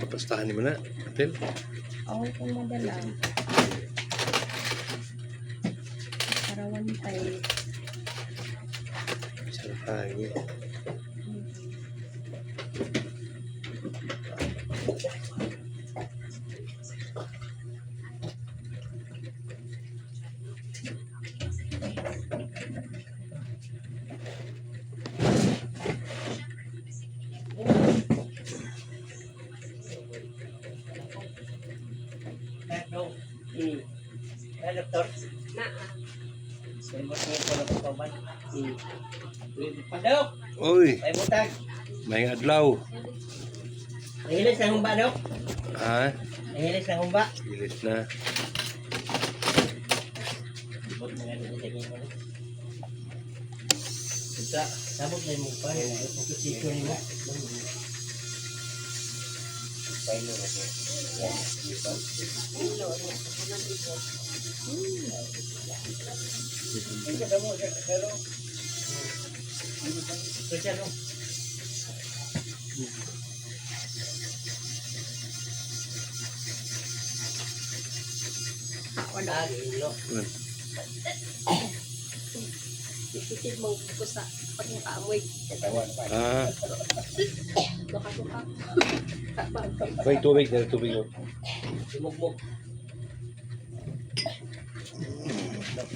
Papastahan mo na. Atel. Ako kung madala. Para one time. Lagi. Doktor? Na, May mo siya ko ng kaban. Hmm. Padok! Uy, Ay butag! may adlaw. Nahilis na humba, dok? Ha? Nahilis na humba? Bilis na. Ibot mga nilagay mo. Sa sabot na mo pa. Yung posisyon mo. Pailo na siya. Yan. Ay, kada mo, pero... Kaya no? wala. Ilo. Isipid mo ko sa pagkakaamoy. Katawan pa. Ah, Baka-baka. May tubig dahil tubig yun. Sumugmog.